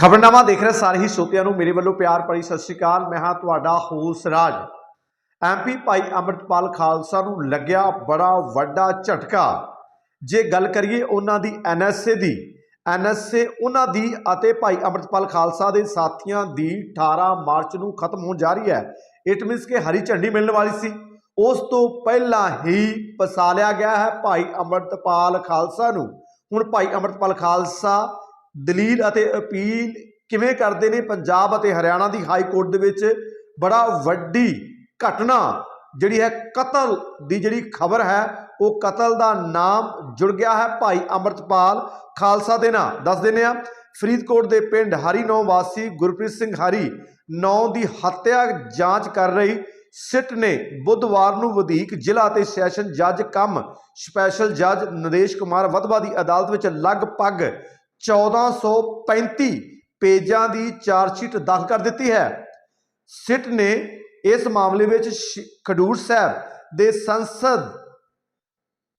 ਖਬਰਨਾਮਾ ਦੇਖ ਰਹੇ ਸਾਰੇ ਹੀ ਸੋਤਿਆਂ ਨੂੰ ਮੇਰੇ ਵੱਲੋਂ ਪਿਆਰ ਭਰੀ ਸਤਿ ਸ਼੍ਰੀ ਅਕਾਲ। ਮੈਂ ਹਾਂ ਤੁਹਾਡਾ ਹੋਸ ਰਾਜ। ਐਮਪੀ ਭਾਈ ਅੰਮ੍ਰਿਤਪਾਲ ਖਾਲਸਾ ਨੂੰ ਲੱਗਿਆ ਬੜਾ ਵੱਡਾ ਝਟਕਾ। ਜੇ ਗੱਲ ਕਰੀਏ ਉਹਨਾਂ ਦੀ ਐਨਐਸਏ ਦੀ ਐਨਐਸਏ ਉਹਨਾਂ ਦੀ ਅਤੇ ਭਾਈ ਅੰਮ੍ਰਿਤਪਾਲ ਖਾਲਸਾ ਦੇ ਸਾਥੀਆਂ ਦੀ 18 ਮਾਰਚ ਨੂੰ ਖਤਮ ਹੋਣ ਜਾ ਰਹੀ ਹੈ। ਇਟ ਮੀਨਸ ਕਿ ਹਰੀ ਝੰਡੀ ਮਿਲਣ ਵਾਲੀ ਸੀ। ਉਸ ਤੋਂ ਪਹਿਲਾਂ ਹੀ ਪਸਾਲਿਆ ਗਿਆ ਹੈ ਭਾਈ ਅੰਮ੍ਰਿਤਪਾਲ ਖਾਲਸਾ ਨੂੰ। ਹੁਣ ਭਾਈ ਅੰਮ੍ਰਿਤਪਾਲ ਖਾਲਸਾ ਦਲੀਲ ਅਤੇ ਅਪੀਲ ਕਿਵੇਂ ਕਰਦੇ ਨੇ ਪੰਜਾਬ ਅਤੇ ਹਰਿਆਣਾ ਦੀ ਹਾਈ ਕੋਰਟ ਦੇ ਵਿੱਚ? ਬੜਾ ਵੱਡੀ ਘਟਨਾ ਜਿਹੜੀ ਹੈ ਕਤਲ ਦੀ ਜਿਹੜੀ ਖਬਰ ਹੈ, ਉਹ ਕਤਲ ਦਾ ਨਾਮ ਜੁੜ ਗਿਆ ਹੈ ਭਾਈ ਅੰਮ੍ਰਿਤਪਾਲ ਖਾਲਸਾ ਦੇ ਨਾਂ। ਦੱਸ ਦਿੰਦੇ ਆ ਫਰੀਦਕੋਟ ਦੇ ਪਿੰਡ ਹਰੀ ਨੌ ਵਾਸੀ ਗੁਰਪ੍ਰੀਤ ਸਿੰਘ ਹਰੀ ਨੌ ਦੀ ਹੱਤਿਆ ਜਾਂਚ ਕਰ ਰਹੀ। ਸਿੱਟ ਨੇ ਬੁੱਧਵਾਰ ਨੂੰ ਵਧੀਕ ਜ਼ਿਲ੍ਹਾ ਤੇ ਸੈਸ਼ਨ ਜੱਜ ਕਮ ਸਪੈਸ਼ਲ ਜੱਜ ਨਰੇਸ਼ ਕੁਮਾਰ ਵਧਵਾ ਦੀ ਅਦਾਲਤ ਵਿੱਚ ਲਗਭਗ 1435 ਪੇਜਾਂ ਦੀ ਚਾਰਜਸ਼ੀਟ ਦਾਖਲ ਕਰ ਦਿੱਤੀ ਹੈ। ਸਿੱਟ ਨੇ ਇਸ ਮਾਮਲੇ ਵਿੱਚ ਸ਼- ਖਡੂਰ ਸਾਹਿਬ ਦੇ ਸੰਸਦ,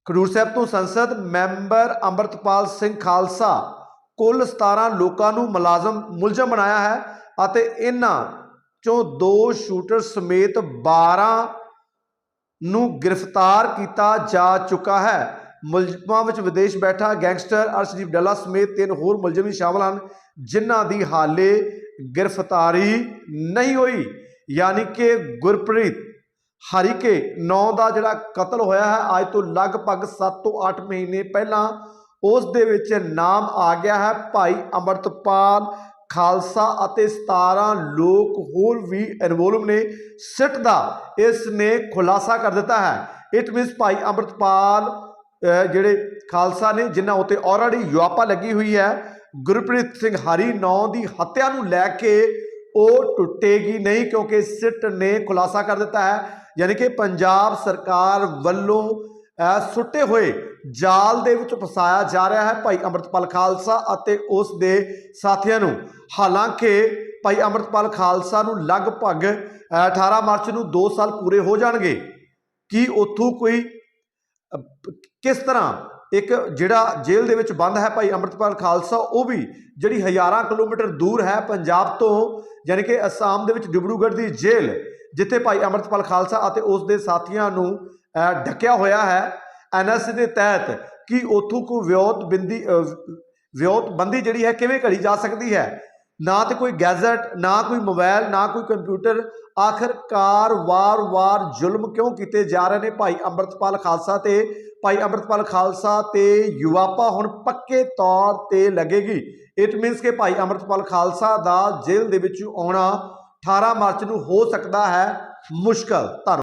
ਖਡੂਰ ਸਾਹਿਬ ਤੋਂ ਸੰਸਦ ਮੈਂਬਰ ਅੰਮ੍ਰਿਤਪਾਲ ਸਿੰਘ ਖਾਲਸਾ ਕੁੱਲ 17 ਲੋਕਾਂ ਨੂੰ ਮੁਲਾਜ਼ਮ, ਮੁਲਜ਼ਮ ਬਣਾਇਆ ਹੈ ਅਤੇ ਇਹਨਾਂ ਚੋਂ ਦੋ ਸ਼ੂਟਰ ਸਮੇਤ 12 ਨੂੰ ਗ੍ਰਿਫਤਾਰ ਕੀਤਾ ਜਾ ਚੁੱਕਾ ਹੈ। ਮੁਲਜ਼ਮਾਂ ਵਿੱਚ ਵਿਦੇਸ਼ ਬੈਠਾ ਗੈਂਗਸਟਰ ਅਰਸ਼ਦੀਪ ਡੱਲਾ ਸਮੇਤ ਤਿੰਨ ਹੋਰ ਮੁਲਜ਼ਮ ਵੀ ਸ਼ਾਮਲ ਹਨ, ਜਿਨ੍ਹਾਂ ਦੀ ਹਾਲੇ ਗ੍ਰਿਫਤਾਰੀ ਨਹੀਂ ਹੋਈ। ਯਾਨੀ ਕਿ ਗੁਰਪ੍ਰੀਤ ਹਰੀਕੇ 9 ਦਾ ਜਿਹੜਾ ਕਤਲ ਹੋਇਆ ਹੈ, ਅੱਜ ਤੋਂ ਲਗਭਗ 7 ਤੋਂ 8 ਮਹੀਨੇ ਪਹਿਲਾਂ ਉਸ ਦੇ ਵਿੱਚ ਨਾਮ ਆ ਗਿਆ ਹੈ। ਭਾਈ ਅਮਰਤਪਾਲ ਖਾਲਸਾ ਅਤੇ 17 ਲੋਕ ਹੋਰ ਵੀ ਇਨਵੋਲਵ ਨੇ। ਸਿੱਟ ਦਾ ਇਸ ਨੇ ਖੁਲਾਸਾ ਕਰ ਦਿੱਤਾ ਹੈ। ਇਟ ਮੀਨਸ ਭਾਈ ਅਮਰਤਪਾਲ ਜਿਹੜੇ ਖਾਲਸਾ ਨੇ, ਜਿਨ੍ਹਾਂ ਉਤੇ ਆਲਰੇਡੀ ਯੁਆਪਾ ਲੱਗੀ ਹੋਈ ਹੈ, ਗੁਰਪ੍ਰੀਤ ਸਿੰਘ ਹਰੀ ਨੌ ਦੀ ਹੱਤਿਆ ਨੂੰ ਲੈ ਕੇ ਉਹ ਟੁੱਟੇਗੀ ਨਹੀਂ, ਕਿਉਂਕਿ ਸਿੱਟ ਨੇ ਖੁਲਾਸਾ ਕਰ ਦਿੱਤਾ ਹੈ। ਯਾਨੀ ਕਿ ਪੰਜਾਬ ਸਰਕਾਰ ਵੱਲੋਂ ਸੁੱਟੇ ਹੋਏ ਜਾਲ ਦੇ ਵਿੱਚ ਫਸਾਇਆ ਜਾ ਰਿਹਾ ਹੈ ਭਾਈ ਅੰਮ੍ਰਿਤਪਾਲ ਖਾਲਸਾ ਅਤੇ ਉਸ ਦੇ ਸਾਥੀਆਂ ਨੂੰ। ਹਾਲਾਂਕਿ ਭਾਈ ਅੰਮ੍ਰਿਤਪਾਲ ਖਾਲਸਾ ਨੂੰ ਲਗਭਗ, ਅਹ 18 ਮਾਰਚ ਨੂੰ 2 ਸਾਲ ਪੂਰੇ ਹੋ ਜਾਣਗੇ। ਕੀ ਉੱਥੋਂ ਕੋਈ ਕਿਸ ਤਰ੍ਹਾਂ ਇੱਕ ਜਿਹੜਾ ਜੇਲ੍ਹ ਦੇ ਵਿੱਚ ਬੰਦ ਹੈ ਭਾਈ ਅੰਮ੍ਰਿਤਪਾਲ ਖਾਲਸਾ ਉਹ ਵੀ ਜਿਹੜੀ ਹਜ਼ਾਰਾਂ ਕਿਲੋਮੀਟਰ ਦੂਰ ਹੈ ਪੰਜਾਬ ਤੋਂ ਯਾਨੀ ਕਿ ਅਸਾਮ ਦੇ ਵਿੱਚ ਡਿਬਰੂਗੜ੍ਹ ਦੀ ਜੇਲ੍ਹ ਜਿੱਥੇ ਭਾਈ ਅੰਮ੍ਰਿਤਪਾਲ ਖਾਲਸਾ ਅਤੇ ਉਸ ਦੇ ਸਾਥੀਆਂ ਨੂੰ ਅਹ, ਢੱਕਿਆ ਹੋਇਆ ਹੈ ਐਨਐਸ ਦੇ ਤਹਿਤ ਕਿ ਉੱਥੋਂ ਕੋਈ ਵਿਉਤ ਬਿੰਦੀ ਅਹ, ਵਿਉਤ ਬੰਦੀ ਜਿਹੜੀ ਹੈ ਕਿਵੇਂ ਘੜੀ ਜਾ ਸਕਦੀ ਹੈ? ਨਾ ਤੇ ਕੋਈ ਗੈਜ਼ਟ, ਨਾ ਕੋਈ ਮੋਬਾਈਲ, ਨਾ ਕੋਈ ਕੰਪਿਊਟਰ। ਆਖਰਕਾਰ ਵਾਰ-ਵਾਰ ਜ਼ੁਲਮ ਕਿਉਂ ਕੀਤੇ ਜਾ ਰਹੇ ਨੇ ਭਾਈ ਅੰਮ੍ਰਿਤਪਾਲ ਖਾਲਸਾ ਤੇ? ਭਾਈ ਅੰਮ੍ਰਿਤਪਾਲ ਖਾਲਸਾ ਤੇ ਯੁਵਾਪਾ ਹੁਣ ਪੱਕੇ ਤੌਰ ਤੇ ਲੱਗੇਗੀ। ਇਟ ਮੀਨਸ ਕਿ ਭਾਈ ਅੰਮ੍ਰਿਤਪਾਲ ਖਾਲਸਾ ਦਾ ਜੇਲ੍ਹ ਦੇ ਵਿੱਚ ਆਉਣਾ 18 ਮਾਰਚ ਨੂੰ ਹੋ ਸਕਦਾ ਹੈ ਮੁਸ਼ਕਲ। ਧੰਨਵਾਦ।